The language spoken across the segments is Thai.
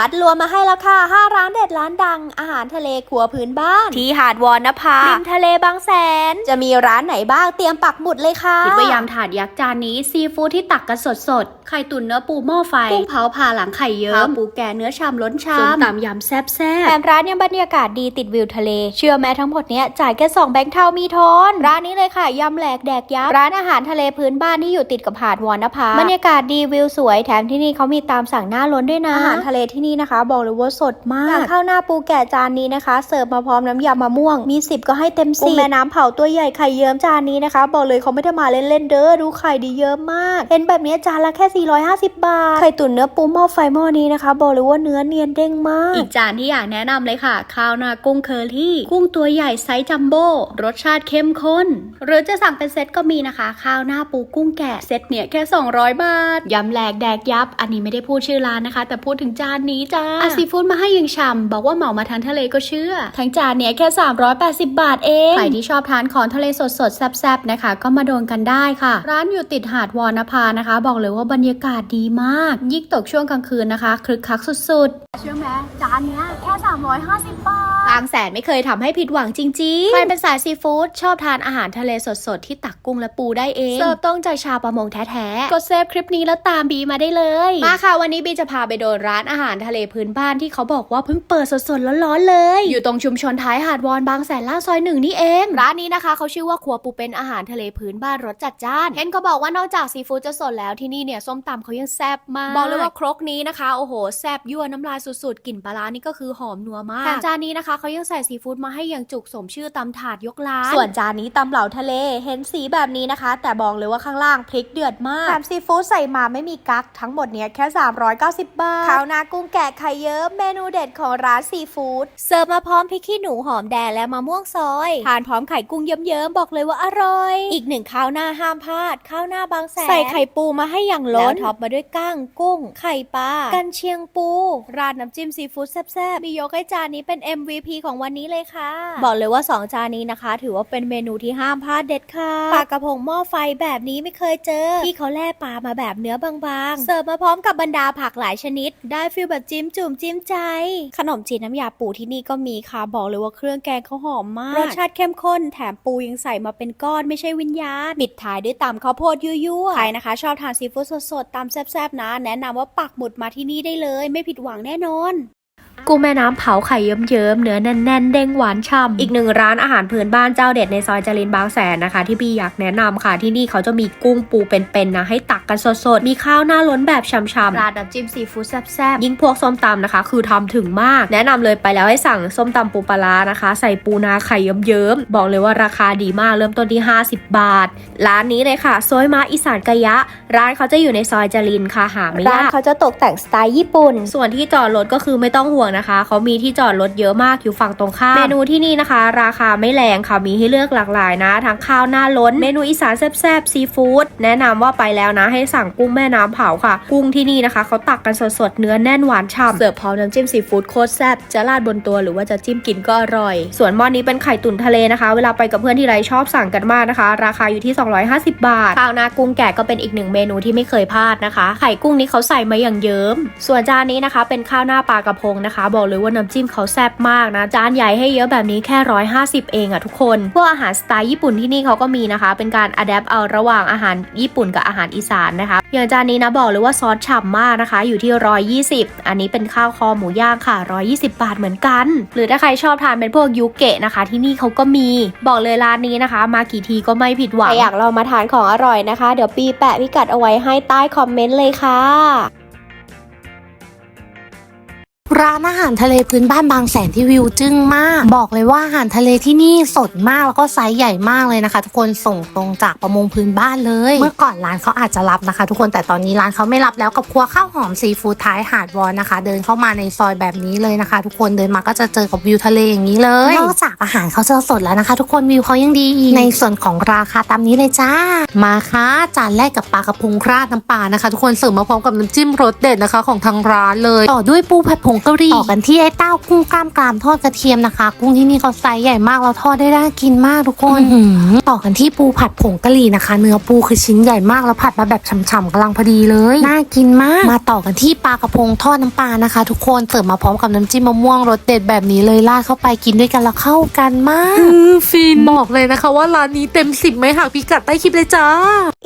มัดรวมมาให้แล้วค่ะ5ร้านเด็ดร้านดัง อาหารทะเลครัวพื้นบ้าน ที่หาดวอนนภาริมทะเลบางแสน จะมีร้านไหนบ้างเตรียมปักหมุดเลยค่ะ คิดว่ายำถาดยักษ์จานนี้ ซีฟู้ดที่ตักกันสดสดๆไข่ตุ๋นเนื้อปูหม้อไฟกุ้งเผาผ่าหลังไข่เยิ้ข้าวมปูแก่เนื้อชามล้นชาส้มมตำยำแซ่บแซ่แถบมร้านยังบรรยากาศดีติดวิวทะเล เชื่อแม้ทั้งหมดเนี้ยจ่ายแค่2แบงค์เท่ามีทอนร้านนี้เลยค่ะยำแหลกแดกยับร้านอาหารทะเลพื้นบ้านที่อยู่ติดกับหาดวอนนภาบรรยากาศดีวิวสวยแถมที่นี่เขามีตามสั่งหน้าล้นด้วยนะอาหารทะเลที่นี่นะคะ บอกเลยว่าสดมากข้าวหน้าปูแก่จานนี้นะคะ เสิร์ฟมาพร้อมน้ำยำมะม่วง มี 10 ก็ให้เต็มสิบแม่น้ำเผาตัวใหญ่ไข่เยิ้มจานนี้นะคะ บอกเลยเขาไม่ได้มาเล่นๆเด้อดูไข่ดีเยอะมากเห็นแบบนี้จานละแค่ 450 บาท ไข่ตุ๋นเนื้อปูหม้อไฟหม้อนี้นะคะ บอกเลยว่าเนื้อเนียนเด้งมาก อีกจานที่อยากแนะนำเลยค่ะ ข้าวหน้ากุ้งเคอรี่ กุ้งตัวใหญ่ไซส์จัมโบ้รสชาติเข้มข้น หรือจะสั่งเป็นเซตก็มีนะคะ ข้าวหน้าปูกุ้งแกะเซตเนี่ยแค่ 200 บาทยำแหลกแดกยับ อันนี้ไม่ได้พูดชื่อร้านนะคะ แต่พูดถึงจานนี้จ้าอาซีฟู้ดมาให้ยังฉ่ำบอกว่าเหมามาทานทะเลก็เชื่อ ทั้งจานเนี่ยแค่ 380 บาทเอง ใครที่ชอบทานของทะเลสดๆแซ่บๆนะคะ ก็มาโดนกันได้ค่ะ ร้านอยู่ติดหาดวอนภานะคะ บอกเลยว่าบรรยากาศดีมาก ยิ่งตกช่วงกลางคืนนะคะคลึกคลักสุดๆ เชื่อไหมจานเนี้ยแค่ 350 บาทบางแสนไม่เคยทำให้ผิดหวังจริงๆ ใครเป็นสายซีฟู้ดชอบทานอาหารทะเลสดๆ ที่ตักกุ้งและปูได้เอง เสิร์ฟตรงจากชาวประมงแท้ๆ กดเซฟคลิปนี้แล้วตามบีมาได้เลย มาค่ะวันนี้บีจะพาไปโดนร้านอาหารทะเลพื้นบ้านที่เขาบอกว่าเพิ่งเปิดสดๆร้อนๆเลย อยู่ตรงชุมชนท้ายหาดวอนบางแสนล่างซอยหนึ่งนี่เอง ร้านนี้นะคะเขาชื่อว่าครัวปูเป็นอาหารทะเลพื้นบ้านรสจัดจ้านเห็นเขาบอกว่านอกจากซีฟู้ดจะสดแล้วที่นี่เนี่ยส้มตำเขายังแซ่บมาก บอกเลยว่าครกนี้นะคะโอ้โหแซ่บยั่วน้ำลายสุดๆกลิ่นปลาร้านี่ก็คือหอมนัวมากแถมจานนี้นะคะเขายังใส่ซีฟู้ดมาให้อย่างจุกสมชื่อตำถาดยกร้านส่วนจานนี้ตำเหลาทะเลเห็นสีแบบนี้นะคะ แต่บอกเลยว่าข้างล่างพริกเดือดมากแถมซีฟู้ดใส่มาไม่มีกั๊กทั้งหมดเนี้ยแค่ 390 บาทข้าวหนากุ้งแกะไข่เยิ้มเมนูเด็ดของร้านซีฟู้ดเสิร์ฟมาพร้อมพริกขี้หนูหอมแดงและมะม่วงซอยทานพร้อมไข่กุ้งเยิ้มๆบอกเลยว่าอร่อย อีกหนึ่งข้าวหน้าห้ามพลาดข้าวหน้าบางแสนใส่ไข่ปูมาให้อย่างล้นแล้วท็อปมาด้วยก้างกุ้ง ไข่ปลากันเชียงปู ราดน้ำจิ้มซีฟู้ดแซ่บๆมียกให้จานนี้เป็น MVP ของวันนี้เลยค่ะ บอกเลยว่า 2 จานนี้นะคะ ถือว่าเป็นเมนูที่ห้ามพลาดเด็ดค่ะปลากระพงหม้อไฟแบบนี้ไม่เคยเจอที่เขาแล่ปลามาแบบเนื้อบางๆ เสิร์ฟมาพร้อมกับบรรดาผักหลายชนิด ได้ฟิลแบบจิ้มจุ่มจิ้มใจ ขนมจีนน้ำยาปูที่นี่ก็มีค่ะบอกเลยว่าเครื่องแกงเขาหอมมากรสชาติเข้มข้นแถมปูยังใส่มาเป็นก้อนไม่ใช่วิญญาณปิดท้ายด้วยตำข้าวโพดยั่วๆใครนะคะ ชอบทานซีฟู้ดสดๆตำแซ่บๆนะ แนะนำว่าปักหมุดมาที่นี่ได้เลย ไม่ผิดหวังแน่นอน กุ้งแม่น้ำเผาไข่เยิ้มๆเนื้อแน่นๆเด้งหวานฉ่ำอีกหนึ่งร้านอาหารพื้นบ้านเจ้าเด็ดในซอยจรินบางแสนนะคะ ที่พี่อยากแนะนำค่ะที่นี่เขาจะมีกุ้งปูเป็นๆนะให้ตักกันสดๆ มีข้าวหน้าล้นแบบฉ่ำๆราดน้ำจิ้มซีฟู้ดแซ่บๆยิ่งพวกส้มตำนะคะ คือทำถึงมาก แนะนำเลยไปแล้วให้สั่งส้มตำปูปลาร้านะคะ ใส่ปูนาไข่เยิ้มๆบอกเลยว่าราคาดีมากเริ่มต้นที่ 50 บาท ร้านนี้เลยค่ะซอยมาอีสานกะยะ ร้านเขาจะอยู่ในซอยจรินค่ะหาไม่ร้านยากเขาจะตกแต่งสไตล์ญี่ปุ่น ส่วนที่จอดรถก็คือไม่ต้องห่วงนะคะเขามีที่จอดรถเยอะมากอยู่ฝั่งตรงข้ามเมนูที่นี่นะคะ ราคาไม่แรงค่ะมีให้เลือกหลากหลายนะ ทั้งข้าวหน้าล้น เมนูอีสานแซ่บๆซีฟู้ดแนะนำว่าไปแล้วนะ ให้สั่งกุ้งแม่น้ำเผาค่ะ กุ้งที่นี่นะคะเขาตักกันสดๆเนื้อแน่นหวานฉ่ำเสิร์ฟพร้อมน้ำจิ้มซีฟู้ดโคตรแซ่บจะราดบนตัวหรือว่าจะจิ้มกินก็อร่อย ส่วนหม้อนี้เป็นไข่ตุ๋นทะเลนะคะ เวลาไปกับเพื่อนที่ไรชอบสั่งกันมากนะคะ ราคาอยู่ที่ 250 บาทข้าวหน้ากุ้งแกะก็เป็นอีกหนึ่งเมนูที่ไม่เคยพลาดนะคะ ไข่กุ้งนี้เขาใส่มาอย่างเยิ้มส่วนจานนี้นะคะ เป็นข้าวหน้าปลากระพงนะคะบอกเลยว่าน้ำจิ้มเขาแซ่บมากนะจานใหญ่ให้เยอะแบบนี้แค่150เองอะทุกคนพวกอาหารสไตล์ญี่ปุ่นที่นี่เขาก็มีนะคะ เป็นการอัดแอปเอาระหว่างอาหารญี่ปุ่นกับอาหารอีสานนะคะอย่างจานนี้นะบอกเลยว่าซอสฉ่ำมากนะคะ อยู่ที่120อันนี้เป็นข้าวคอหมูย่างค่ะ120บาทเหมือนกัน หรือถ้าใครชอบทานเป็นพวกยูเกะนะคะ ที่นี่เขาก็มีบอกเลยร้านนี้นะคะ มากี่ทีก็ไม่ผิดหวังใครอยากลองมาทานของอร่อยนะคะ เดี๋ยวปีแปะพิกัดเอาไว้ให้ใต้คอมเมนต์เลยค่ะ ร้านอาหารทะเลพื้นบ้านบางแสนที่วิวจึ้งมาก บอกเลยว่าอาหารทะเลที่นี่สดมากแล้วก็ไซส์ใหญ่มากเลยนะคะ ทุกคนส่งตรงจากประมงพื้นบ้านเลย เมื่อก่อนร้านเขาอาจจะรับนะคะ ทุกคนแต่ตอนนี้ร้านเขาไม่รับแล้วกับครัวข้าวหอมซีฟู้ดท้ายหาดวอนนะคะ เดินเข้ามาในซอยแบบนี้เลยนะคะ ทุกคนเดินมาก็จะเจอกับวิวทะเลอย่างนี้เลยนอกจากอาหารเขาจะสดแล้วนะคะ ทุกคนวิวเขายังดีอีกในส่วนของราคาตามนี้เลยจ้า มาค่ะจานแรกกับปลากระพงราดน้ำปลานะคะ ทุกคนเสิร์ฟมาพร้อมกับน้ำจิ้มรสเด็ดนะคะ ของทางร้านเลย ต่อด้วยปูผัดผงงกะหรี่ต่อกันที่ไอ้เต้ากุ้งกล้ามกรามทอดกระเทียมนะคะ กุ้งที่นี่เขาไซส์ใหญ่มากแล้วทอดได้น่ากินมากทุกคนอื้อหือต่อกันที่ปูผัดผงกะหรี่นะคะ เนื้อปูคือชิ้นใหญ่มากแล้วผัดมาแบบฉ่ำๆกำลังพอดีเลยน่ากินมาก มาต่อกันที่ปลากระพงทอดน้ำปลานะคะ ทุกคนเสิร์ฟมาพร้อมกับน้ำจิ้มมะม่วงรสเด็ดแบบนี้เลยราดเข้าไปกินด้วยกันแล้วเข้ากันมากฟินบอกเลยนะคะ ว่าร้านนี้เต็มสิบไหมหากพิกัดใต้คลิปเลยจ้า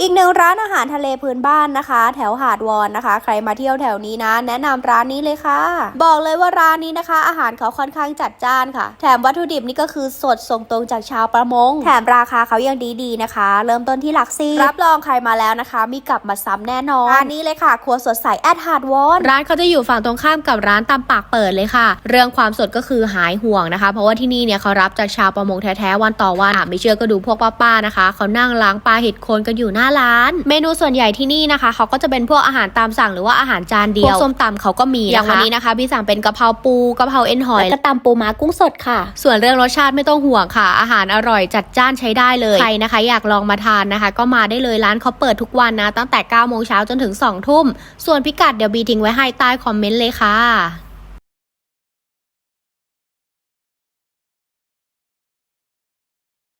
อีกหนึ่งร้านอาหารทะเลพื้นบ้านนะคะ แถวหาดวอนนะคะ ใครมาเที่ยวแถวนี้นะ แนะนำร้านนี้เลยค่ะบอกเลยว่าร้านนี้นะคะ อาหารเขาค่อนข้างจัดจ้านค่ะ แถมวัตถุดิบนี่ก็คือสดส่งตรงจากชาวประมง แถมราคาเขายังดีๆนะคะ เริ่มต้นที่หลักสี่รับรองใครมาแล้วนะคะ มีกลับมาซ้ำแน่นอนร้านนี้เลยค่ะ ครัวสดใสแอดหาดวอนร้านเขาจะอยู่ฝั่งตรงข้ามกับร้านตามปากเปิดเลยค่ะ เรื่องความสดก็คือหายห่วงนะคะ เพราะว่าที่นี่เนี่ยเขารับจากชาวประมงแท้ๆวันต่อวันอะไม่เชื่อก็ดูพวกป้าๆนะคะเขานั่งล้างปลาเห็ดโคนกันอยู่หน้าร้าน เมนูส่วนใหญ่ที่นี่นะคะเขาก็จะเป็นพวกอาหารตามสั่งหรือว่าอาหารจานเดียวพวกส้มตำเขาก็มีนะคะอย่างวันนี้นะคะพี่สั่งเป็นกะเพราปูกะเพราเอ็นหอยแล้วก็ตำปูม้ากุ้งสดค่ะ ส่วนเรื่องรสชาติไม่ต้องห่วงค่ะ อาหารอร่อยจัดจ้านใช้ได้เลยใครนะคะ อยากลองมาทานนะคะ ก็มาได้เลยร้านเขาเปิดทุกวันนะ ตั้งแต่9โมงเช้าจนถึง2ทุ่มส่วนพิกัดเดี๋ยวบีทิ้งไว้ให้ใต้คอมเมนต์เลยค่ะ